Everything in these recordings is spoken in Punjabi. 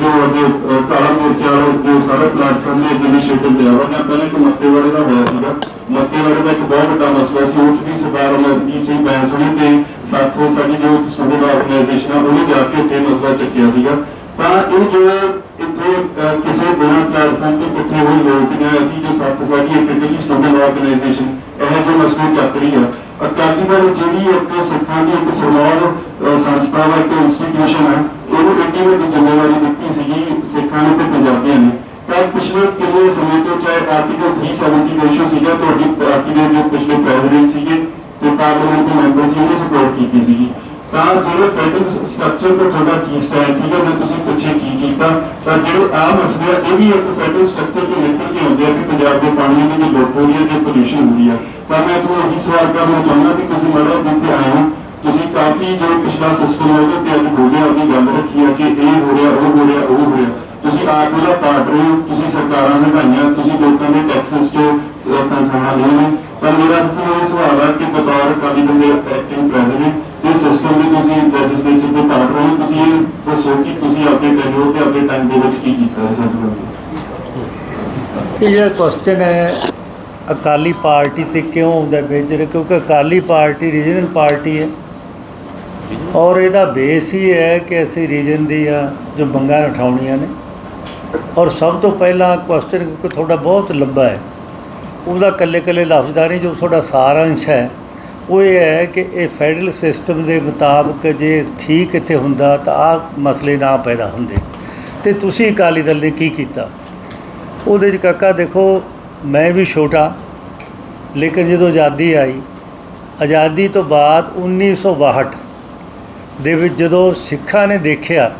ਜੋ ਅੱਗੇ ਅਹ, ਕਾਲਾ ਮੋਰਚਾ ਵਾਲੇ ਜੋ ਸਾਰਾ ਪਲੇਟਫਾਰਮ ਨੇ ਇਨੀਸ਼ੀਏਟਿਵ ਲਿਆ ਵਾ ਜਾਂ ਪਹਿਲਾਂ ਇੱਕ ਮੱਤੇਵਾੜੇ ਦਾ ਹੋਇਆ ਸੀਗਾ। ਮੱਤੇਵਾੜੇ ਦਾ ਇੱਕ ਬਹੁਤ ਵੱਡਾ ਮਸਲਾ ਸੀ ਉਹ ਵੀ ਸਰਦਾਰ ਅਮਰਜੀਤ ਸਿੰਘ ਬੈਂਸ ਹੋਣੀ ਤੇ ਸਾਥੋਂ ਸਾਡੀ ਜੋ ਸਟੂਡੈਂਟ ਆਰਗੇਨਾਈਜੇਸ਼ਨ ਆ ਉਹਨੇ ਜਾ ਕੇ ਉੱਥੇ ਮਸਲਾ ਚੱਕਿਆ ਸੀਗਾ। ਤਾਂ ਇਹ ਜੋ ਇੱਥੇ ਕਿਸੇ ਬਿਨਾਂ ਪਲੇਟਫਾਰਮ ਤੇ ਇਕੱਠੇ ਹੋਏ ਲੋਕ ਨੇ ਅਸੀਂ ਜੋ ਸਾਥ ਸਾਡੀ ਇੱਕ ਇਕੱਲੀ ਸਟੂਡੈਂਟ ਆਰਗੇਨਾਈਜੇਸ਼ਨ ਇਹ ਜੋ ਮਸਲੇ ਚੱਕ ਰਹੀ ਆ ਅਕਾਲੀ ਜਿਹੜੀ ਇੱਕ ਸਿੱਖਾਂ ਦੀ ਇੱਕ ਸਰਮਾਨ ਸੰਸਥਾ ਵਾ ਇੱਕ ਇੰਸਟੀਟਿਊਸ਼ਨ ਹੈ ਇਹਨੂੰ ਐਡੀ ਵੱਡੀ ਜ਼ਿੰਮੇਵਾਰੀ ਦਿੱਤੀ ਸੀਗੀ ਸਿੱਖਾਂ ਨੇ ਤੇ ਪੰਜਾਬੀਆਂ ਨੇ। ਤਾਂ ਪਿਛਲੇ ਕਿੰਨੇ ਸਮੇਂ ਤੋਂ ਚਾਹੇ ਆਰਟੀਕਲ 370 ਦਾ ਇਸ਼ੂ ਸੀਗਾ, ਤੁਹਾਡੀ ਪਾਰਟੀ ਦੇ ਜੋ ਪਿਛਲੇ ਪ੍ਰੈਜ਼ੀਡੈਂਟ ਸੀਗੇ ਤੇ ਪਾਰਲੀਮੈਂਟ ਦੇ ਮੈਂਬਰ ਸੀ, ਉਹਨੇ ਸਪੋਰਟ ਕੀਤੀ ਸੀਗੀ। ਤਾਂ ਜਿਹੜੇ ਫੈਡਰਲ ਸਟਰਕਚਰ ਤੋਂ ਤੁਹਾਡਾ ਕੀ ਸਟੈਂਡ ਸੀਗਾ ਜੇ ਤੁਸੀਂ ਪੁੱਛੇ ਕੀ ਕੀਤਾ ਤਾਂ ਜਿਹੜੇ ਆ ਮਸਲੇ ਇਹ ਵੀ ਇੱਕ ਫੈਡਰਲ ਸਟਰਕਚਰ ਤੋਂ ਨਿਕਲ ਕੇ ਆਉਂਦੇ ਆ ਕਿ ਪੰਜਾਬ ਦੇ ਪਾਣੀ ਦੀ ਜੋ ਹੋ ਰਹੀ ਹੈ ਤੇ ਪੋਲੂਸ਼ਨ ਹੋ ਰਹੀ ਹੈ ਤਾਂ ਮੈਂ ਤੁਹਾਨੂੰ ਇਹੀ ਸਵਾਲ ਕਰਨਾ ਚਾਹੁੰਦਾ ਕਿ ਤੁਸੀਂ ਮੜਾ ਜਿੱਥੇ ਆਏ ਹੋ ਤੁਸੀਂ ਕਾਫੀ ਜੋ ਪਿਛਲਾ ਸਿਸਟਮ ਹੈ ਉਹਦੇ ਤੇ ਅੱਜ ਬੋਲਿਆ ਆਪਣੀ ਗੱਲ ਰੱਖੀ ਹੈ ਕਿ ਇਹ ਹੋ ਰਿਹਾ ਉਹ ਹੋ ਰਿਹਾ ਉਹ ਹੋ ਰਿਹਾ। ਤੁਸੀਂ ਆਪ ਉਹਦਾ ਪਾਟ ਰਹੇ ਹੋ ਤੁਸੀਂ ਸਰਕਾਰਾਂ ਨਿਭਾਈਆਂ ਤੁਸੀਂ ਲੋਕਾਂ ਦੇ ਟੈਕਸਸ ਤੋਂ ਅਹ, ਤਨਖਾਹਾਂ ਲਈਆਂ ਨੇ ਪਰ ਮੇਰਾ ਤੁਹਾਨੂੰ ਇਹ ਸਵਾਲ ਹੈ ਕਿ ਬਤੌਰ ਅਕਾਲੀ ਦਲ ਦੇ ਐਕਟਿੰਗ ਪ੍ਰੈਜ਼ੀਡੈਂਟ ਇਸ ਸਿਸਟਮ ਦੇ ਤੁਸੀਂ ਲੈਜਿਸਲੇਚਰ ਦੇ ਪਾਰਟ ਰਹੇ ਹੋ, ਤੁਸੀਂ ਇਹ ਦੱਸੋ ਕਿ ਤੁਸੀਂ ਆਪਣੇ ਟੈਨਿਓਰ ਤੇ ਆਪਣੇ ਟਾਈਮ ਦੇ ਵਿੱਚ ਕੀ ਕੀਤਾ ਹੈ ਸਾਡੇ ਨਾਲ ਇਹ ਜਿਹੜਾ ਕੁਐਸਚਨ ਹੈ, ਅਕਾਲੀ ਪਾਰਟੀ ਤੇ ਕਿਉਂ ਆਉਂਦਾ ਮੇਜਰ ਕਿਉਂਕਿ ਅਕਾਲੀ ਪਾਰਟੀ ਰੀਜਨਲ ਪਾਰਟੀ ਹੈ। ਔਰ ਇਹਦਾ ਬੇਸ ਹੀ ਹੈ ਕਿ ਅਸੀਂ ਰੀਜਨ ਦੀਆਂ ਜੋ ਮੰਗਾਂ ਉਠਾਉਣੀਆਂ ਨੇ। ਔਰ ਸਭ ਤੋਂ ਪਹਿਲਾਂ ਕੁਐਸਚਨ ਕਿਉਂਕਿ ਤੁਹਾਡਾ ਬਹੁਤ ਲੰਬਾ ਹੈ। ਉਹਦਾ ਕੱਲੇ ਕੱਲੇ ਲਫ਼ਜ਼ਾਂ ਨਹੀਂ, ਜੋ ਤੁਹਾਡਾ ਸਾਰ ਅੰਸ਼ ਹੈ। ਉਹ ਇਹ ਹੈ ਕਿ ਇਹ ਫੈਡਰਲ ਸਿਸਟਮ ਦੇ ਮੁਤਾਬਕ ਜੇ ਠੀਕ ਇੱਥੇ ਹੁੰਦਾ ਤਾਂ ਆ ਮਸਲੇ ਨਾ ਪੈਦਾ ਹੁੰਦੇ। ਤੇ ਤੁਸੀਂ ਅਕਾਲੀ ਦਲ ਨੇ ਕੀ ਕੀਤਾ? ਉਹਦੇ 'ਚ ਕਾਕਾ ਦੇਖੋ, ਮੈਂ ਵੀ ਛੋਟਾ, ਲੇਕਿਨ ਜਦੋਂ ਆਜ਼ਾਦੀ ਆਈ, ਆਜ਼ਾਦੀ ਤੋਂ ਬਾਅਦ 1962 ਦੇ ਵਿੱਚ ਜਦੋਂ ਸਿੱਖਾਂ ਨੇ ਦੇਖਿਆ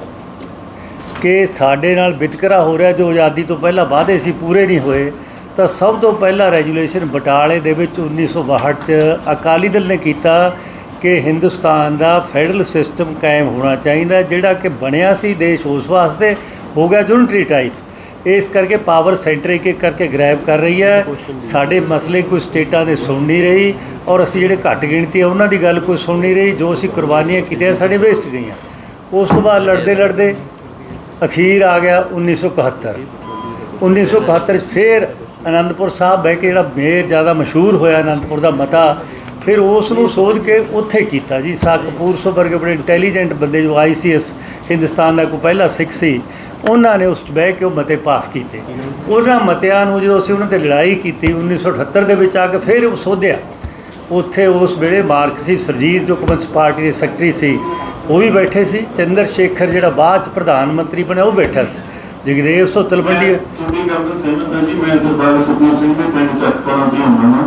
ਕਿ ਸਾਡੇ ਨਾਲ ਵਿਤਕਰਾ ਹੋ ਰਿਹਾ, ਜੋ ਆਜ਼ਾਦੀ ਤੋਂ ਪਹਿਲਾਂ ਵਾਅਦੇ ਸੀ, ਪੂਰੇ ਨਹੀਂ ਹੋਏ ਤਾਂ ਸਭ ਤੋਂ ਪਹਿਲਾ ਰੈਜੂਲੇਸ਼ਨ ਬਟਾਲੇ ਦੇ ਵਿੱਚ 1962 ਚ ਅਕਾਲੀ ਦਲ ਨੇ ਕੀਤਾ ਕਿ ਹਿੰਦੁਸਤਾਨ ਦਾ ਫੈਡਰਲ ਸਿਸਟਮ ਕਾਇਮ ਹੋਣਾ ਚਾਹੀਦਾ, ਜਿਹੜਾ ਕਿ ਬਣਿਆ ਸੀ ਦੇਸ਼ ਉਸ ਵਾਸਤੇ, ਹੋ ਗਿਆ ਯੂਨਿਟਰੀ ਟਾਈਪ ਇਸ ਕਰਕੇ ਪਾਵਰ ਸੈਂਟਰ ਇੱਕ ਇੱਕ ਕਰਕੇ ਗ੍ਰੈਬ ਕਰ ਰਹੀ ਹੈ। ਸਾਡੇ ਮਸਲੇ ਕੋਈ ਸਟੇਟਾਂ ਦੇ ਸੁਣ ਨਹੀਂ ਰਹੀ ਔਰ ਅਸੀਂ ਜਿਹੜੇ ਘੱਟ ਗਿਣਤੀ ਆ, ਉਹਨਾਂ ਦੀ ਗੱਲ ਕੋਈ ਸੁਣ ਨਹੀਂ ਰਹੀ। ਜੋ ਅਸੀਂ ਕੁਰਬਾਨੀਆਂ ਕੀਤੀਆਂ ਸਾਡੇ ਵੇਸਟ ਗਈਆਂ। ਉਸ ਤੋਂ ਬਾਅਦ ਲੜਦੇ ਲੜਦੇ ਅਖੀਰ ਆ ਗਿਆ 1971 1971 ਚ ਫਿਰ ਅਨੰਦਪੁਰ ਸਾਹਿਬ ਬਹਿ ਕੇ ਜਿਹੜਾ ਮੇਰ ਜ਼ਿਆਦਾ ਮਸ਼ਹੂਰ ਹੋਇਆ ਅਨੰਦਪੁਰ ਦਾ ਮਤਾ, ਫਿਰ ਉਸ ਨੂੰ ਸੋਧ ਕੇ ਉੱਥੇ ਕੀਤਾ ਜੀ। ਸਾ ਕਪੂਰ ਸੋ ਵਰਗੇ ਬੜੇ ਇੰਟੈਲੀਜੈਂਟ ਬੰਦੇ ਜੋ ਆਈਸੀਐਸ ਹਿੰਦੁਸਤਾਨ ਦਾ ਕੋਈ ਪਹਿਲਾ ਸਿੱਖ ਸੀ, ਉਹਨਾਂ ਨੇ ਉਸ ਬਹਿ ਕੇ ਉਹ ਮਤੇ ਪਾਸ ਕੀਤੇ। ਉਹਨਾਂ ਮਤਿਆਂ ਨੂੰ ਜਦੋਂ ਅਸੀਂ ਉਹਨਾਂ ਤੇ ਲੜਾਈ ਕੀਤੀ 1978 ਦੇ ਵਿੱਚ ਆ ਕੇ ਫਿਰ ਉਹ ਸੋਧਿਆ। ਉੱਥੇ ਉਸ ਵੇਲੇ ਮਾਰਕਸੀ ਸਰਜੀਤ ਜੋ ਕਮਿਊਨਿਸਟ ਪਾਰਟੀ ਦੇ ਸੈਕਟਰੀ ਸੀ, ਉਹ ਵੀ ਬੈਠੇ ਸੀ। ਚੰਦਰ ਸ਼ੇਖਰ ਜਿਹੜਾ ਬਾਅਦ ਚ ਪ੍ਰਧਾਨ ਮੰਤਰੀ ਬਣਿਆ, ਉਹ ਬੈਠਾ ਸੀ। ਜਗਦੇਵ ਸੋ ਤਲਵੰਡੀ ਤੁਹਾਡੀ ਗੱਲ ਦਾ ਸਹਿਮਤ ਹਾਂ ਜੀ, ਮੈਂ ਸਰਦਾਰ ਸੁਖਮਨ ਸਿੰਘ ਦੇ ਪਿੰਡ ਚੱਕਰਾਂ ਦੀ ਹੁੰਦਾ ਹਾਂ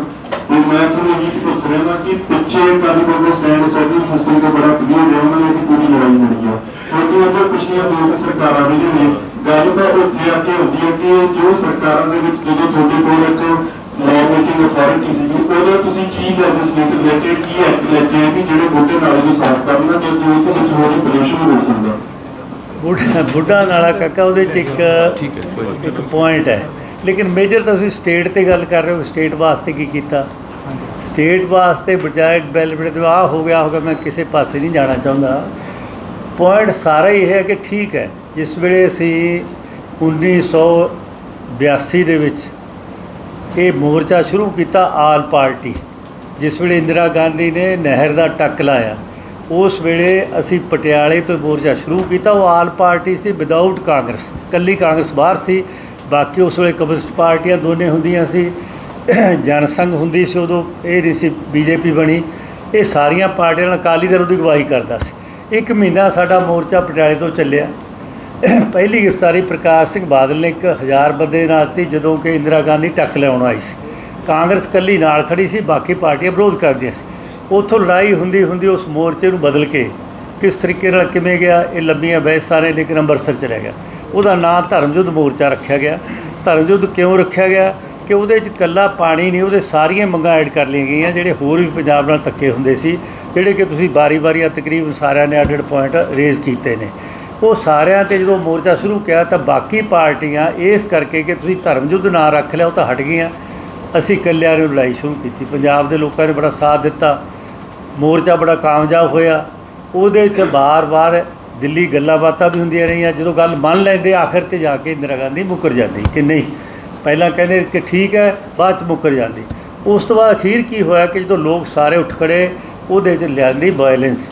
ਤੇ ਮੈਂ ਤੁਹਾਨੂੰ ਇਹ ਪੁੱਛ ਰਿਹਾ ਹਾਂ ਕਿ ਪਿੱਛੇ ਅਕਾਲੀ ਦਲ ਦੇ ਸਟੈਂਡ ਸਰਵਿਸ ਸਿਸਟਮ ਤੋਂ ਬੜਾ ਕਲੀਅਰ ਰਿਹਾ ਉਹਨਾਂ ਨੇ ਇੱਕ ਪੂਰੀ ਲੜਾਈ ਲੜੀ ਆ। ਕਿਉਂਕਿ ਅੰਦਰ ਪਿਛਲੀਆਂ ਦੋ ਕੁ ਸਰਕਾਰਾਂ ਵੀ ਨੇ। ਗੱਲ ਤਾਂ ਉੱਥੇ ਆ ਕੇ ਹੁੰਦੀ ਹੈ ਕਿ ਜੋ ਸਰਕਾਰਾਂ ਦੇ ਵਿੱਚ ਜਦੋਂ ਤੁਹਾਡੇ ਕੋਲ ਇੱਕ ਲਾਅ ਮੇਕਿੰਗ ਅਥਾਰਟੀ ਸੀ ਉਹਦਾ ਤੁਸੀਂ ਕੀ ਲੈਜਿਸਲੇਟਰ ਲੈ ਕੇ, ਕੀ ਐਕਟ ਲੈ ਕੇ ਆਏ ਕਿ ਜਿਹੜੇ ਬੂਟੇ ਨਾਲੇ ਨੂੰ ਸਾਫ਼ ਕਰਨਾ, ਤੇ ਜੋ ਉਹਦੇ ਵਿੱਚ ਹੋ ਰਹੀ ਪੋਲੂਸ਼ਨ ਨੂੰ ਰੋਕਣ ਦਾ ਬੁੱਢਾ ਬੁੱਢਾ ਨਾਲਾ ਕਾਕਾ ਉਹਦੇ ਚ ਇੱਕ ਠੀਕ ਹੈ ਕੋਈ ਇੱਕ ਪੁਆਇੰਟ ਹੈ। ਲੇਕਿਨ ਮੇਜਰ ਤੁਸੀਂ ਸਟੇਟ ਤੇ ਗੱਲ ਕਰ ਰਹੇ ਹੋ ਸਟੇਟ ਵਾਸਤੇ ਕੀ ਕੀਤਾ? ਸਟੇਟ ਵਾਸਤੇ ਬਜਾਏ ਡਿਵੈਲਪਮੈਂਟ ਦੇ ਆ ਹੋ ਗਿਆ ਹੋ ਗਿਆ ਮੈਂ ਕਿਸੇ ਪਾਸੇ ਨਹੀਂ ਜਾਣਾ ਚਾਹੁੰਦਾ। ਪੁਆਇੰਟ ਸਾਰਾ ਹੀ ਹੈ ਕਿ ਠੀਕ ਹੈ ਜਿਸ ਵੇਲੇ ਅਸੀਂ 1982 ਦੇ ਵਿੱਚ ਇਹ ਮੋਰਚਾ ਸ਼ੁਰੂ ਕੀਤਾ ਆਲ ਪਾਰਟੀ ਜਿਸ ਵੇਲੇ ਇੰਦਰਾ ਗਾਂਧੀ ਨੇ ਨਹਿਰ ਦਾ ਟੱਕ ਲਾਇਆ। ਉਸ ਵੇਲੇ ਅਸੀਂ ਪਟਿਆਲੇ ਤੋਂ ਮੋਰਚਾ ਸ਼ੁਰੂ ਕੀਤਾ, ਉਹ ਆਲ ਪਾਰਟੀ ਸੀ ਵਿਦਆਊਟ ਕਾਂਗਰਸ ਕੱਲੀ ਕਾਂਗਰਸ ਬਾਹਰ ਸੀ, ਬਾਕੀ ਉਸ ਵੇਲੇ ਕਮਿਊਨਿਸਟ ਪਾਰਟੀਆਂ ਦੋਨੇ ਹੁੰਦੀਆਂ ਸੀ, ਜਨਸੰਘ ਹੁੰਦੀ ਸੀ ਉਦੋਂ, ਇਹ ਨਹੀਂ ਸੀ ਬੀਜੇਪੀ ਬਣੀ, ਇਹ ਸਾਰੀਆਂ ਪਾਰਟੀਆਂ ਨਾਲ ਅਕਾਲੀ ਦਲ ਉਹਦੀ ਅਗਵਾਈ ਕਰਦਾ ਸੀ। ਇੱਕ ਮਹੀਨਾ ਸਾਡਾ ਮੋਰਚਾ ਪਟਿਆਲੇ ਤੋਂ ਚੱਲਿਆ। ਪਹਿਲੀ ਗ੍ਰਿਫਤਾਰੀ ਪ੍ਰਕਾਸ਼ ਸਿੰਘ ਬਾਦਲ ਨੇ ਇੱਕ ਹਜ਼ਾਰ ਬੰਦੇ ਨਾਲ ਦਿੱਤੀ ਜਦੋਂ ਕਿ ਇੰਦਰਾ ਗਾਂਧੀ ਟੱਕ ਲਿਆਉਣ ਆਈ ਸੀ। ਕਾਂਗਰਸ ਕੱਲੀ ਨਾਲ ਖੜੀ ਸੀ, ਬਾਕੀ ਪਾਰਟੀਆਂ ਵਿਰੋਧ ਕਰਦੀਆਂ ਸੀ। ਉੱਥੋਂ ਲੜਾਈ ਹੁੰਦੀ ਹੁੰਦੀ ਉਸ ਮੋਰਚੇ ਨੂੰ ਬਦਲ ਕੇ ਕਿਸ ਤਰੀਕੇ ਨਾਲ ਕਿਵੇਂ ਗਿਆ, ਇਹ ਲੰਬੀਆਂ ਬਹਿਸਾਂ ਨੇ ਲੇਕਿਨ ਅੰਮ੍ਰਿਤਸਰ ਚਲਿਆ ਗਿਆ। ਉਹਦਾ ਨਾਂ ਧਰਮਯੁੱਧ ਮੋਰਚਾ ਰੱਖਿਆ ਗਿਆ। ਧਰਮਯੁੱਧ ਕਿਉਂ ਰੱਖਿਆ ਗਿਆ? ਕਿ ਉਹਦੇ 'ਚ ਕੱਲਾ ਪਾਣੀ ਨਹੀਂ, ਉਹਦੇ ਸਾਰੀਆਂ ਮੰਗਾਂ ਐਡ ਕਰ ਲਈਆਂ ਗਈਆਂ, ਜਿਹੜੇ ਹੋਰ ਵੀ ਪੰਜਾਬ ਨਾਲ ਧੱਕੇ ਹੁੰਦੇ ਸੀ, ਜਿਹੜੇ ਕਿ ਤੁਸੀਂ ਬਾਰੀ-ਬਾਰੀ ਤਕਰੀਬਨ ਸਾਰਿਆਂ ਨੇ ਅੱਡ-ਅੱਡ ਪੁਆਇੰਟ ਰੇਜ਼ ਕੀਤੇ ਨੇ। ਉਹ ਸਾਰਿਆਂ ਤੇ ਜਦੋਂ ਮੋਰਚਾ ਸ਼ੁਰੂ ਕੀਤਾ ਤਾਂ ਬਾਕੀ ਪਾਰਟੀਆਂ ਇਸ ਕਰਕੇ ਕਿ ਤੁਸੀਂ ਧਰਮਯੁੱਧ ਨਾਂ ਰੱਖ ਲਿਆ, ਉਹ ਤਾਂ ਹਟ ਗਈਆਂ। ਅਸੀਂ ਇਕੱਲਿਆਂ ਨੇ ਲੜਾਈ ਸ਼ੁਰੂ ਕੀਤੀ। ਪੰਜਾਬ ਦੇ ਲੋਕਾਂ ਨੇ ਬੜਾ ਸਾਥ ਦਿੱਤਾ। ਮੋਰਚਾ ਬੜਾ ਕਾਮਯਾਬ ਹੋਇਆ। ਉਹਦੇ 'ਚ ਬਾਰ-ਬਾਰ ਦਿੱਲੀ ਗੱਲਾਂ ਬਾਤਾਂ ਵੀ ਹੁੰਦੀਆਂ ਰਹੀਆਂ। ਜਦੋਂ ਗੱਲ ਮੰਨ ਲੈਂਦੇ, ਆਖਿਰ ਤੇ ਜਾ ਕੇ ਇੰਦਰਾ ਗਾਂਧੀ ਮੁੱਕਰ ਜਾਂਦੀ ਕਿ ਨਹੀਂ, ਪਹਿਲਾਂ ਕਹਿੰਦੇ ਕਿ ਠੀਕ ਹੈ, ਬਾਅਦ ਚ ਮੁੱਕਰ ਜਾਂਦੀ। ਉਸ ਤੋਂ ਬਾਅਦ ਅਖੀਰ ਕੀ ਹੋਇਆ ਕਿ ਜਦੋਂ ਲੋਕ ਸਾਰੇ ਉੱਠ ਖੜੇ, ਉਹਦੇ 'ਚ ਲਿਆਂਦੀ ਵਾਇਲੈਂਸ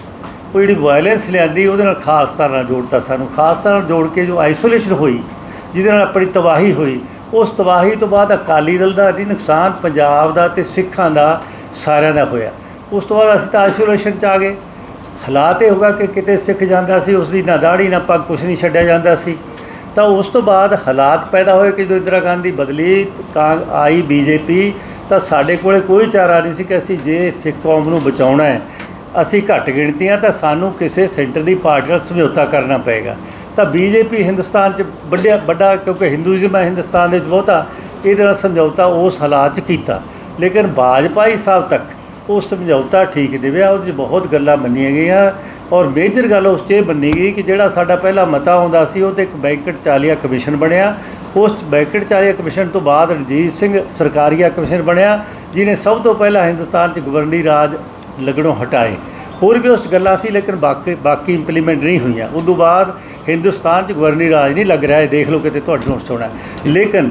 ਉਹ ਜਿਹੜੀ ਵਾਇਲੈਂਸ ਲਿਆਂਦੀ, ਉਹਦੇ ਨਾਲ ਖਾਸ ਤਰ੍ਹਾਂ ਨਾਲ ਜੋੜਤਾ ਸਾਨੂੰ। ਖਾਸ ਤਰ੍ਹਾਂ ਨਾਲ ਜੋੜ ਕੇ ਜੋ ਆਈਸੋਲੇਸ਼ਨ ਹੋਈ, ਜਿਹਦੇ ਨਾਲ ਆਪਣੀ ਤਬਾਹੀ ਹੋਈ, ਉਸ ਤਬਾਹੀ ਤੋਂ ਬਾਅਦ ਅਕਾਲੀ ਦਲ ਦਾ ਵੀ ਨੁਕਸਾਨ ਪੰਜਾਬ ਦਾ ਤੇ ਸਿੱਖਾਂ ਦਾ ਸਾਰਿਆਂ ਦਾ ਹੋਇਆ। ਉਸ ਤੋਂ ਬਾਅਦ ਅਸੀਂ ਤਾਂ ਆਈਸੋਲੇਸ਼ਨ ਚ ਆ ਗਏ। ਹਾਲਾਤ ਇਹ ਹੋਗਾ ਕਿ ਕਿਤੇ ਸਿੱਖ ਜਾਂਦਾ ਸੀ ਉਸ ਦੀ ਨਾ ਦਾੜੀ ਨਾ ਪੱਗ ਕੁਛ ਨਹੀਂ ਛੱਡਿਆ ਜਾਂਦਾ ਸੀ। ਤਾਂ ਉਸ ਤੋਂ ਬਾਅਦ ਹਾਲਾਤ ਪੈਦਾ ਹੋਏ ਕਿ ਜਦੋਂ ਇੰਦਰਾ ਗਾਂਧੀ ਬਦਲੀ ਕਾਂਗ ਆਈ ਬੀਜੇਪੀ, ਤਾਂ ਸਾਡੇ ਕੋਲੇ ਕੋਈ ਚਾਰਾ ਨਹੀਂ ਸੀ ਕਿ ਅਸੀਂ ਜੇ ਸਿੱਖ ਕੌਮ ਨੂੰ ਬਚਾਉਣਾ ਹੈ, ਅਸੀਂ ਘੱਟ ਗਿਣਤੀਆਂ, ਤਾਂ ਸਾਨੂੰ ਕਿਸੇ ਸੈਂਟਰ ਦੀ ਪਾਰਟੀ ਨਾਲ ਸਮਝੌਤਾ ਕਰਨਾ ਪਏਗਾ। ਤਾਂ ਬੀਜੇਪੀ ਹਿੰਦੁਸਤਾਨ 'ਚ ਵੱਡਿਆ, ਵੱਡਾ ਕਿਉਂਕਿ ਹਿੰਦੂਇਜ਼ਮ ਹੈ ਹਿੰਦੁਸਤਾਨ ਦੇ ਵਿੱਚ ਬਹੁਤਾ, ਇਹਦੇ ਨਾਲ ਸਮਝੌਤਾ ਉਸ ਹਾਲਾਤ 'ਚ ਕੀਤਾ। ਲੇਕਿਨ ਬਾਜਪਾਈ ਸਾਹਿਬ ਤੱਕ ਉਹ ਸਮਝੌਤਾ ਠੀਕ ਨਿਭਿਆ ਉਹਦੇ 'ਚ ਬਹੁਤ ਗੱਲਾਂ ਮੰਨੀਆਂ ਗਈਆਂ ਔਰ ਮੇਜਰ ਗੱਲ ਉਸ 'ਚ ਇਹ ਮੰਨੀ ਗਈ ਕਿ ਜਿਹੜਾ ਸਾਡਾ ਪਹਿਲਾ ਮਤਾ ਆਉਂਦਾ ਸੀ, ਉਹ ਤੇ ਇੱਕ ਬੈਂਕਟ ਚਾਲੀਆ ਕਮਿਸ਼ਨ ਬਣਿਆ। ਉਸ ਬੈਂਕਟ ਚਾਲੀਆ ਕਮਿਸ਼ਨ ਤੋਂ ਬਾਅਦ ਰਣਜੀਤ ਸਿੰਘ ਸਰਕਾਰੀਆ ਕਮਿਸ਼ਨ ਬਣਿਆ, ਜਿਹਨੇ ਸਭ ਤੋਂ ਪਹਿਲਾਂ ਹਿੰਦੁਸਤਾਨ 'ਚ ਗਵਰਨਰੀ ਰਾਜ ਲੱਗਣੋਂ ਹਟਾਏ। ਹੋਰ ਵੀ ਉਸ 'ਚ ਗੱਲਾਂ ਸੀ, ਲੇਕਿਨ ਬਾਕੀ ਬਾਕੀ ਇੰਪਲੀਮੈਂਟ ਨਹੀਂ ਹੋਈਆਂ। ਉਸ ਤੋਂ ਬਾਅਦ ਹਿੰਦੁਸਤਾਨ 'ਚ ਗਵਰਨਰੀ ਰਾਜ ਨਹੀਂ ਲੱਗ ਰਿਹਾ ਇਹ ਦੇਖ ਲਓ ਕਿਤੇ ਤੁਹਾਡੇ ਨੋਟਸ ਹੋਣਾ ਲੇਕਿਨ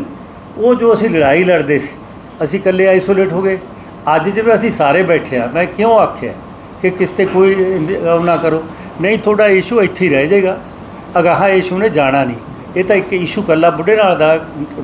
ਉਹ ਜੋ ਅਸੀਂ ਲੜਾਈ ਲੜਦੇ ਸੀ, ਅਸੀਂ ਇਕੱਲੇ ਆਈਸੋਲੇਟ ਹੋ ਗਏ। ਅੱਜ ਜਿਵੇਂ ਅਸੀਂ ਸਾਰੇ ਬੈਠੇ ਆ ਮੈਂ ਕਿਉਂ ਆਖਿਆ ਕਿ ਕਿਸ ਤੇ ਕੋਈ ਉਹ ਨਾ ਕਰੋ? ਨਹੀਂ ਤੁਹਾਡਾ ਇਸ਼ੂ ਇੱਥੇ ਹੀ ਰਹਿ ਜਾਏਗਾ। ਅਗਾਹ ਇਸ਼ੂ ਨੇ ਜਾਣਾ ਨਹੀਂ। ਇਹ ਤਾਂ ਇੱਕ ਇਸ਼ੂ ਕੱਲਾ ਬੁੱਢੇ ਨਾਲ ਦਾ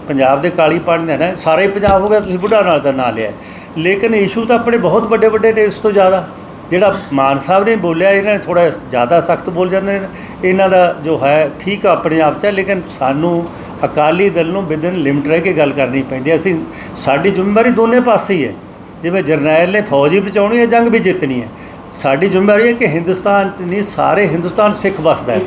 ਪੰਜਾਬ ਦੇ ਕਾਲੀ ਪਾਣੀ ਦਾ ਨਾ ਸਾਰਾ ਹੀ ਪੰਜਾਬ ਹੋ ਗਿਆ ਤੁਸੀਂ ਬੁੱਢਾ ਨਾਲ ਦਾ ਨਾਂ ਲਿਆ। ਲੇਕਿਨ ਇਸ਼ੂ ਤਾਂ ਆਪਣੇ ਬਹੁਤ ਵੱਡੇ ਵੱਡੇ ਨੇ ਇਸ ਤੋਂ ਜ਼ਿਆਦਾ। ਜਿਹੜਾ ਮਾਨ ਸਾਹਿਬ ਨੇ ਬੋਲਿਆ ਇਹਨਾਂ ਨੇ ਥੋੜਾ ਜ਼ਿਆਦਾ ਸਖਤ ਬੋਲ ਜਾਂਦੇ ਨੇ। ਇਹਨਾਂ ਦਾ ਜੋ ਹੈ ਠੀਕ ਆ ਆਪਣੇ ਆਪ 'ਚ ਹੈ, ਲੇਕਿਨ ਸਾਨੂੰ ਅਕਾਲੀ ਦਲ ਨੂੰ ਵਿਦਨ ਲਿਮਟ ਰਹਿ ਕੇ ਗੱਲ ਕਰਨੀ ਪੈਂਦੀ ਅਸੀਂ ਸਾਡੀ ਜ਼ਿੰਮੇਵਾਰੀ ਦੋਨੇ ਪਾਸੇ ਹੀ ਹੈ। ਜਿਵੇਂ ਜਰਨੈਲ ਨੇ ਫੌਜ ਹੀ ਬਚਾਉਣੀ ਹੈ ਜੰਗ ਵੀ ਜਿੱਤਣੀ ਹੈ ਸਾਡੀ ਜ਼ਿੰਮੇਵਾਰੀ ਹੈ ਕਿ ਹਿੰਦੁਸਤਾਨ 'ਚ ਨਹੀਂ ਸਾਰੇ ਹਿੰਦੁਸਤਾਨ ਸਿੱਖ ਵਸਦਾ ਹੈ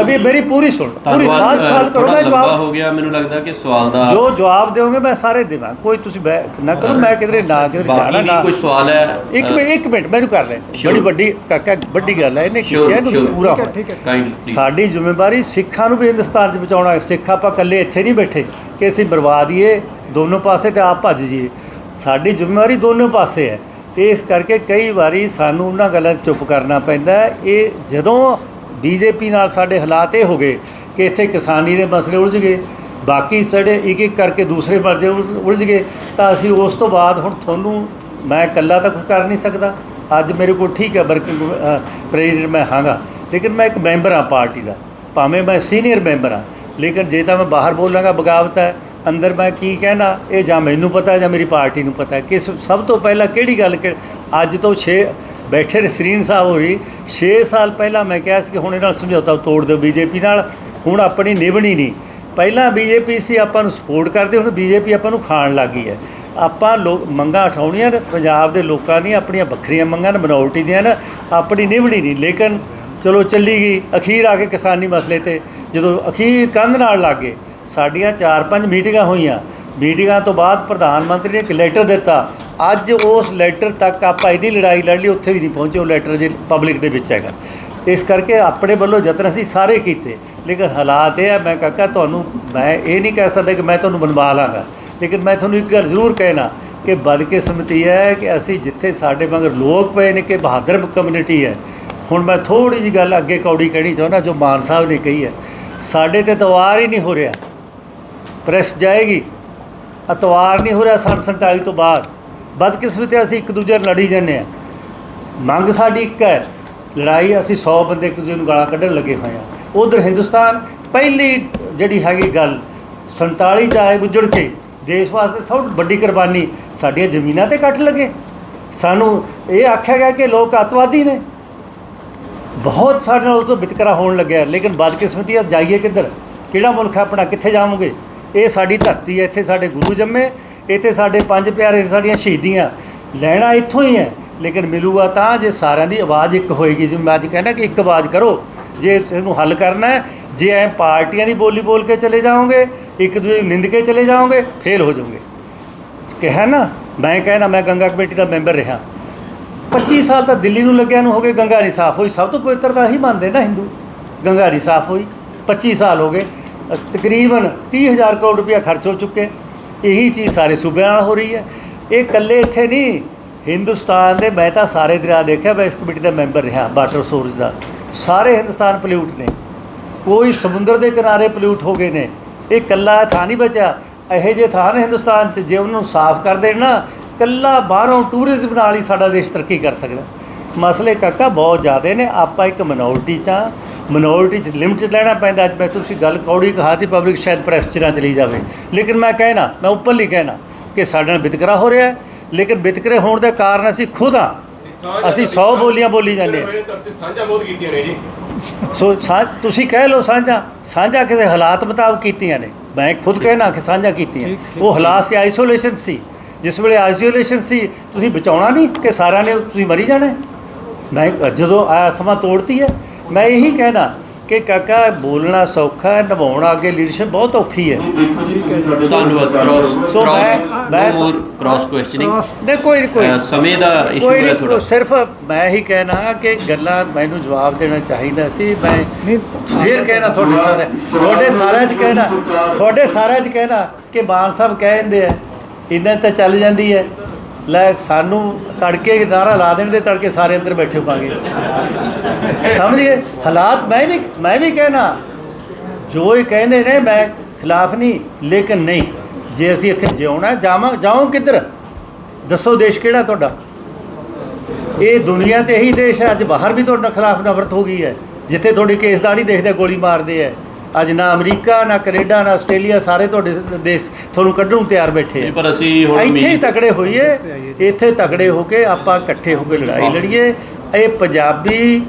ਅਭੀ ਮੇਰੀ ਪੂਰੀ ਸੁਣ ਪੂਰੀ ਧੰਨਵਾਦ ਸਾਲ ਸਾਲ ਅ, ਕਰੋ ਮੈਂ ਜਵਾਬ ਹੋ ਗਿਆ ਮੈਨੂੰ ਲੱਗਦਾ ਕਿ ਸਵਾਲ ਦਾ ਜੋ ਜਵਾਬ ਦਿਓਗੇ ਮੈਂ ਸਾਰੇ ਦੇਵਾਂ ਕੋਈ ਤੁਸੀਂ ਨਾ ਕਰੋ ਮੈਂ ਕਿਧਰੇ ਨਾ ਕਿਧਰੇ ਜਾਣਾ ਨਾ ਕੋਈ ਸਵਾਲ ਹੈ ਇੱਕ ਮਿੰਟ ਇੱਕ ਮਿੰਟ ਮੈਨੂੰ ਕਰ ਲੈ. ਬੜੀ ਵੱਡੀ ਕਾਕਾ ਵੱਡੀ ਗੱਲ ਹੈ ਇਹਨੇ ਕੀਤੀ Sure, ਹੈ ਇਹਨੂੰ sure. ਪੂਰਾ ਠੀਕ ਹੈ ਹੋਣਾ। ਠੀਕ ਹੈ ਕਾਈਂਡਲੀ ਸਾਡੀ ਜ਼ਿੰਮੇਵਾਰੀ ਸਿੱਖਾਂ ਨੂੰ ਵੀ ਹਿੰਦੁਸਤਾਨ 'ਚ ਬਚਾਉਣਾ ਹੈ। ਸਿੱਖ ਆਪਾਂ ਇਕੱਲੇ ਇੱਥੇ ਨਹੀਂ ਬੈਠੇ ਕਿ ਅਸੀਂ ਬਰਬਾਦੀਏ ਦੋਨੋਂ ਪਾਸੇ ਤੇ ਆਪ ਭੱਜ ਜੀਏ ਸਾਡੀ ਜ਼ਿੰਮੇਵਾਰੀ ਦੋਨੋਂ ਪਾਸੇ ਹੈ ਇਸ ਕਰਕੇ ਕਈ ਵਾਰੀ ਸਾਨੂੰ ਉਹਨਾਂ ਗੱਲਾਂ ਚੁੱਪ ਕਰਨਾ ਪੈਂਦਾ ਇਹ ਜਦੋਂ ਬੀਜੇਪੀ ਨਾਲ ਸਾਡੇ ਹਾਲਾਤ ਇਹ ਹੋ ਗਏ ਕਿ ਇੱਥੇ ਕਿਸਾਨੀ ਦੇ ਮਸਲੇ ਉਲਝ ਗਏ, ਬਾਕੀ ਸਾਡੇ ਇੱਕ ਇੱਕ ਕਰਕੇ ਦੂਸਰੇ ਮਰਜ਼ੇ ਉਲਝ ਉਲਝ ਗਏ, ਤਾਂ ਅਸੀਂ ਉਸ ਤੋਂ ਬਾਅਦ ਹੁਣ ਤੁਹਾਨੂੰ ਮੈਂ ਇਕੱਲਾ ਤਾਂ ਕੁਝ ਕਰ ਨਹੀਂ ਸਕਦਾ। ਅੱਜ ਮੇਰੇ ਕੋਲ ਠੀਕ ਹੈ ਵਰਕਿੰਗ ਪ੍ਰੈਜ਼ੀਡੈਂਟ ਮੈਂ ਹਾਂਗਾ, ਲੇਕਿਨ ਮੈਂ ਇੱਕ ਮੈਂਬਰ ਹਾਂ ਪਾਰਟੀ ਦਾ। ਭਾਵੇਂ ਮੈਂ ਸੀਨੀਅਰ ਮੈਂਬਰ ਹਾਂ, ਲੇਕਿਨ ਜੇ ਤਾਂ ਮੈਂ ਬਾਹਰ ਬੋਲਾਂਗਾ, ਬਗਾਵਤ ਹੈ ਅੰਦਰ ਮੈਂ ਕੀ ਕਹਿਣਾ, ਇਹ ਜਾਂ ਮੈਨੂੰ ਪਤਾ ਜਾਂ ਮੇਰੀ ਪਾਰਟੀ ਨੂੰ ਪਤਾ ਕਿ ਸਭ ਤੋਂ ਪਹਿਲਾਂ ਕਿਹੜੀ ਗੱਲ ਕਿ ਅੱਜ ਤੋਂ 6 ਬੈਠੇ ਨੇ ਸਰੀਨ ਸਾਹਿਬ ਹੋਰੀ 6 ਸਾਲ ਪਹਿਲਾਂ ਮੈਂ ਕਿਹਾ ਸੀ ਕਿ ਹੁਣ ਇਹਨਾਂ ਨਾਲ ਸਮਝੌਤਾ ਤੋੜ ਦਿਓ ਬੀਜੇਪੀ ਨਾਲ, ਹੁਣ ਆਪਣੀ ਨਿਭਣੀ ਨਹੀਂ। ਪਹਿਲਾਂ ਬੀਜੇਪੀ ਸੀ, ਆਪਾਂ ਨੂੰ ਸਪੋਰਟ ਕਰਦੇ, ਹੁਣ ਬੀਜੇਪੀ ਆਪਾਂ ਨੂੰ ਖਾਣ ਲੱਗ ਗਈ ਹੈ। ਆਪਾਂ ਲੋਕ ਮੰਗਾਂ ਉਠਾਉਣੀਆਂ ਨੇ, ਪੰਜਾਬ ਦੇ ਲੋਕਾਂ ਦੀਆਂ ਆਪਣੀਆਂ ਵੱਖਰੀਆਂ ਮੰਗਾਂ ਨੇ ਮਿਨੋਰਟੀ ਦੀਆਂ ਨੇ, ਆਪਣੀ ਨਿਭਣੀ ਨਹੀਂ। ਲੇਕਿਨ ਚਲੋ ਚੱਲੀ ਗਈ, ਅਖੀਰ ਆ ਕੇ ਕਿਸਾਨੀ ਮਸਲੇ ਤੇ ਜਦੋਂ ਅਖੀਰ ਕੰਧ ਨਾਲ ਲੱਗ ਗਏ ਸਾਡੀਆਂ 4-5 ਮੀਟਿੰਗਾਂ ਹੋਈਆਂ। ਮੀਟਿੰਗਾਂ ਤੋਂ ਬਾਅਦ ਪ੍ਰਧਾਨ ਮੰਤਰੀ ਨੇ ਇੱਕ ਲੈਟਰ ਦਿੱਤਾ। ਅੱਜ ਉਸ ਲੈਟਰ ਤੱਕ ਆਪਾਂ ਇਹਦੀ ਲੜਾਈ ਲੜ ਲਈ, ਉੱਥੇ ਵੀ ਨਹੀਂ ਪਹੁੰਚੇ ਉਹ ਲੈਟਰ ਜੇ ਪਬਲਿਕ ਦੇ ਵਿੱਚ ਹੈਗਾ। ਇਸ ਕਰਕੇ ਆਪਣੇ ਵੱਲੋਂ ਯਤਨ ਅਸੀਂ ਸਾਰੇ ਕੀਤੇ। ਲੇਕਿਨ ਹਾਲਾਤ ਇਹ ਹੈ ਮੈਂ ਕਾਕਾ ਤੁਹਾਨੂੰ, ਮੈਂ ਇਹ ਨਹੀਂ ਕਹਿ ਸਕਦਾ ਕਿ ਮੈਂ ਤੁਹਾਨੂੰ ਬਣਵਾ ਲਾਂਗਾ। ਲੇਕਿਨ ਮੈਂ ਤੁਹਾਨੂੰ ਇੱਕ ਗੱਲ ਜ਼ਰੂਰ ਕਹਿਣਾ ਕਿ ਬਦਕਿਸਮਤੀ ਹੈ ਕਿ ਅਸੀਂ ਜਿੱਥੇ ਸਾਡੇ ਮਗਰ ਲੋਕ ਪਏ ਨੇ ਕਿ ਬਹਾਦਰ ਕਮਿਊਨਿਟੀ ਹੈ। ਹੁਣ ਮੈਂ ਥੋੜੀ ਜੀ ਗੱਲ ਅੱਗੇ ਕੌੜੀ ਕਹਿਣੀ ਚਾਹੁੰਦਾ, ਜੋ ਮਾਨ ਸਾਹਿਬ ਨੇ ਕਹੀ ਹੈ। ਸਾਡੇ ਤੇ ਤਵਾਰ ਹੀ ਨਹੀਂ ਹੋ ਰਿਹਾ। ਪ੍ਰੈਸ ਜਾਏਗੀ। ਅਤਵਾਰ ਨਹੀਂ ਹੋ ਰਿਹਾ ਸੰਨ 47 ਤੋਂ ਬਾਅਦ। ਬਦਕਿਸਮਤੀ ਅਸੀਂ ਇੱਕ ਦੂਜੇ ਨਾਲ ਲੜੀ ਜਾਂਦੇ ਆ ਮੰਗ ਸਾਡੀ ਇੱਕ ਹੈ, ਲੜਾਈ ਅਸੀਂ 100 ਬੰਦੇ ਇੱਕ ਦੂਜੇ ਨੂੰ ਗਾਲਾਂ ਕੱਢਣ ਲੱਗੇ ਹੋਏ ਆ ਉਧਰ ਹਿੰਦੁਸਤਾਨ ਪਹਿਲੀ ਜਿਹੜੀ ਹੈਗੀ ਗੱਲ 47 ਚ ਆਏ ਬੁੱਝੜ ਕੇ, ਦੇਸ਼ ਵਾਸਤੇ ਸਭ ਤੋਂ ਵੱਡੀ ਕੁਰਬਾਨੀ ਸਾਡੀਆਂ ਜ਼ਮੀਨਾਂ ਤੇ ਕੱਟ ਲੱਗੇ। ਸਾਨੂੰ ਇਹ ਆਖਿਆ ਗਿਆ ਕਿ ਲੋਕ ਅੱਤਵਾਦੀ ਨੇ। ਬਹੁਤ ਸਾਡੇ ਨਾਲ ਉਸ ਤੋਂ ਵਿਤਕਰਾ ਹੋਣ ਲੱਗਿਆ, ਲੇਕਿਨ ਬਦਕਿਸਮਤੀ ਆ, ਜਾਈਏ ਕਿੱਧਰ? ਕਿਹੜਾ ਮੁਲਕ ਹੈ ਆਪਣਾ? ਕਿੱਥੇ ਜਾਵਾਂਗੇ? ਇਹ ਸਾਡੀ ਧਰਤੀ ਹੈ, ਇੱਥੇ ਸਾਡੇ ਗੁਰੂ ਜੰਮੇ, ਇੱਥੇ ਸਾਡੇ ਪੰਜ ਪਿਆਰੇ ਸਾਡੀਆਂ ਸ਼ਹੀਦੀਆਂ। ਲੈਣਾ ਇੱਥੋਂ ਹੀ ਹੈ, ਲੇਕਿਨ ਮਿਲੂਗਾ ਤਾਂ ਜੇ ਸਾਰਿਆਂ ਦੀ ਆਵਾਜ਼ ਇੱਕ ਹੋਏਗੀ। ਜਿਵੇਂ ਮੈਂ ਅੱਜ ਕਹਿੰਦਾ ਕਿ ਇੱਕ ਆਵਾਜ਼ ਕਰੋ, ਜੇ ਇਹਨੂੰ ਹੱਲ ਕਰਨਾ ਹੈ, ਜੇ ਐ ਪਾਰਟੀਆਂ ਦੀ ਬੋਲੀ ਬੋਲ ਕੇ ਚਲੇ ਜਾਓਗੇ, ਇੱਕ ਦੂਜੇ ਨੂੰ ਨਿੰਦ ਕੇ ਚਲੇ ਜਾਓਗੇ, ਫੇਲ ਹੋ ਜਾਓਗੇ। ਕਿਹਾ ਨਾ, ਮੈਂ ਕਹਿਣਾ ਮੈਂ ਗੰਗਾ ਕਮੇਟੀ ਦਾ ਮੈਂਬਰ ਰਿਹਾ। 25 ਸਾਲ ਤਾਂ ਦਿੱਲੀ ਨੂੰ ਲੱਗਿਆ ਨੂੰ ਹੋ ਗਏ, ਗੰਗਾ ਨਹੀਂ ਸਾਫ਼ ਹੋਈ। ਸਭ ਤੋਂ ਪਵਿੱਤਰ ਤਾਂ ਹੀ ਮੰਨਦੇ ਨਾ ਹਿੰਦੂ। ਗੰਗਾ ਨਹੀਂ ਸਾਫ਼ ਹੋਈ 25 ਸਾਲ ਹੋ ਗਏ। ਤਕਰੀਬਨ 30000 ਕਰੋੜ ਰੁਪਇਆ ਖਰਚ ਹੋ ਚੁੱਕੇ। ਇਹੀ ਚੀਜ਼ ਸਾਰੇ ਸੂਬਿਆਂ ਨਾਲ ਹੋ ਰਹੀ ਹੈ। ਇਹ ਇਕੱਲੇ ਇੱਥੇ ਨਹੀਂ, ਹਿੰਦੁਸਤਾਨ ਦੇ, ਮੈਂ ਤਾਂ ਸਾਰੇ ਦਰਿਆ ਦੇਖਿਆ, ਮੈਂ ਇਸ ਕਮੇਟੀ ਦਾ ਮੈਂਬਰ ਰਿਹਾ, ਵਾਟਰ ਸੋਰਸ ਦਾ। ਸਾਰੇ ਹਿੰਦੁਸਤਾਨ ਪੋਲਿਊਟ ਨੇ। ਕੋਈ ਸਮੁੰਦਰ ਦੇ ਕਿਨਾਰੇ ਪੋਲਿਊਟ ਹੋ ਗਏ ਨੇ। ਇਹ ਕੱਲਾ ਥਾਂ ਨਹੀਂ ਬਚਿਆ। ਇਹੋ ਜਿਹੇ ਥਾਂ ਨੇ ਹਿੰਦੁਸਤਾਨ 'ਚ, ਜੇ ਉਹਨੂੰ ਸਾਫ਼ ਕਰ ਦੇਣ ਨਾ ਕੱਲਾ ਬਾਹਰੋਂ ਟੂਰਿਜ਼ਮ ਨਾਲ ਹੀ ਸਾਡਾ ਦੇਸ਼ ਤਰੱਕੀ ਕਰ ਸਕਦਾ। ਮਸਲੇ ਕਾਕਾ ਬਹੁਤ ਜ਼ਿਆਦੇ ਨੇ। ਆਪਾਂ ਇੱਕ ਮਿਨੋਰਟੀ 'ਚ ਆ ਮਿਨੋਰਟੀ 'ਚ ਲਿਮਟ 'ਚ ਲੈਣਾ ਪੈਂਦਾ ਅੱਜ ਮੈਂ ਤੁਸੀਂ ਗੱਲ ਕੌੜੀ ਕਹਾਤੀ ਪਬਲਿਕ ਸ਼ਾਇਦ ਪ੍ਰੈਸ 'ਚ ਨਾ ਚਲੀ ਜਾਵੇ। ਲੇਕਿਨ ਮੈਂ ਕਹਿਣਾ ਮੈਂ ਉੱਪਰਲੀ ਕਹਿਣਾ ਕਿ ਸਾਡੇ ਨਾਲ ਵਿਤਕਰਾ ਹੋ ਰਿਹਾ ਹੈ। ਲੇਕਿਨ ਵਿਤਕਰੇ ਹੋਣ ਦਾ ਕਾਰਨ ਅਸੀਂ ਖੁਦ ਆ। ਅਸੀਂ 100 ਬੋਲੀਆਂ ਬੋਲੀ ਜਾਂਦੇ ਹਾਂ। ਸਾਂਝਾ ਬਹੁਤ ਕੀਤੀਆਂ ਨੇ ਜੀ। ਸੋ ਸਾਂ ਤੁਸੀਂ ਕਹਿ ਲਓ ਸਾਂਝਾ। ਸਾਂਝਾ ਕਿਸੇ ਹਾਲਾਤ ਮੁਤਾਬਕ ਕੀਤੀਆਂ ਨੇ। ਮੈਂ ਖੁਦ ਕਹਿਣਾ ਕਿ ਸਾਂਝਾ ਕੀਤੀਆਂ। ਉਹ ਹਾਲਾਤ ਸੀ ਆਈਸੋਲੇਸ਼ਨ ਸੀ। ਜਿਸ ਵੇਲੇ ਆਈਸੋਲੇਸ਼ਨ ਸੀ ਤੁਸੀਂ ਬਚਾਉਣਾ ਨਹੀਂ ਕਿ ਸਾਰਿਆਂ ਨੇ ਤੁਸੀਂ ਮਰੀ ਜਾਣਾ? ਮੈਂ ਜਦੋਂ ਆਸਮਾ ਤੋੜਤੀ ਹੈ ਮੈਂ ਇਹੀ ਕਹਿਣਾ ਕਿ ਕਾਕਾ ਬੋਲਣਾ ਸੌਖਾ ਹੈ ਨਿਭਾਉਣਾ ਅੱਗੇ ਲੀਡਰਸ਼ਿਪ ਬਹੁਤ ਔਖੀ ਹੈ। ਜੀ ਧੰਨਵਾਦ ਕ੍ਰਾਸ ਸੋ ਮੈਂ- ਮੋਰ ਕ੍ਰਾਸ ਕੁਐਸਚਨਿੰਗ ਨਹੀਂ ਕੋਈ ਨਹੀਂ ਕੋਈ ਸਮੇਂ ਦਾ ਇਸ਼ੂ ਹੈ ਥੋੜਾ ਸਿਰਫ ਮੈਂ ਹੀ ਕਹਿਣਾ ਕਿ ਗੱਲਾਂ ਮੈਨੂੰ ਜਵਾਬ ਦੇਣਾ ਚਾਹੀਦਾ ਸੀ। ਮੈਂ ਫੇਰ ਕਹਿਣਾ ਤੁਹਾਡੇ ਸਾਰੇ ਤੁਹਾਡੇ ਸਾਰਿਆਂ 'ਚ ਕਹਿਣਾ ਤੁਹਾਡੇ ਸਾਰਿਆਂ 'ਚ ਕਹਿਣਾ ਕਿ ਮਾਨ ਸਾਹਿਬ ਕਹਿੰਦੇ ਆ ਇਹਨਾਂ ਤਾਂ ਚੱਲ ਜਾਂਦੀ ਹੈ। ਲੈ ਸਾਨੂੰ ਤੜਕੇ ਨਾਰਾ ਲਾ ਦੇਣ ਦੇ ਤੜਕੇ ਸਾਰੇ ਅੰਦਰ ਬੈਠੇ ਪਾਗੇ ਸਮਝ ਗਏ ਹਾਲਾਤ ਮੈਂ ਵੀ ਮੈਂ ਵੀ ਕਹਿਣਾ, ਜੋ ਇਹ ਕਹਿੰਦੇ ਨੇ ਮੈਂ ਖਿਲਾਫ ਨਹੀਂ, ਲੇਕਿਨ ਨਹੀਂ, ਜੇ ਅਸੀਂ ਇੱਥੇ ਜਿਉਣਾ, ਜਾਵਾਂ ਜਾਓ ਕਿੱਧਰ? ਦੱਸੋ ਦੇਸ਼ ਕਿਹੜਾ ਤੁਹਾਡਾ? ਇਹ ਦੁਨੀਆ ਤੇ ਇਹੀ ਦੇਸ਼ ਹੈ, ਅੱਜ ਬਾਹਰ ਵੀ ਤੁਹਾਡੇ ਖਿਲਾਫ ਨਫ਼ਰਤ ਹੋ ਗਈ ਹੈ, ਜਿੱਥੇ ਤੁਹਾਡੀ ਕੇਸਦਾੜੀ ਦੇਖਦੇ ਗੋਲੀ ਮਾਰਦੇ ਆ। ਅੱਜ ਨਾ ਅਮਰੀਕਾ ਨਾ ਕੈਨੇਡਾ ਨਾ ਆਸਟ੍ਰੇਲੀਆ ਸਾਰੇ ਤੁਹਾਡੇ ਦੇਸ਼ ਤੁਹਾਨੂੰ ਕੱਢਣ ਨੂੰ ਤਿਆਰ ਬੈਠੇ ਆ। ਪਰ ਅਸੀਂ ਹੁਣ ਇੱਥੇ ਹੀ ਤਕੜੇ ਹੋਈਏ ਇੱਥੇ ਤਕੜੇ ਹੋ ਕੇ ਆਪਾਂ ਇਕੱਠੇ ਹੋ ਕੇ ਲੜਾਈ ਲੜੀਏ। ਇਹ ਪੰਜਾਬੀ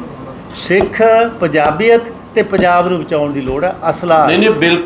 ਸਿੱਖ ਪੰਜਾਬੀਅਤ ਤੇ ਪੰਜਾਬ ਨੂੰ ਬਚਾਉਣ ਦੀ ਲੋੜ ਹੈ ਅਸਲਾ ਨਹੀਂ ਨਹੀਂ ਬਿਲਕੁਲ।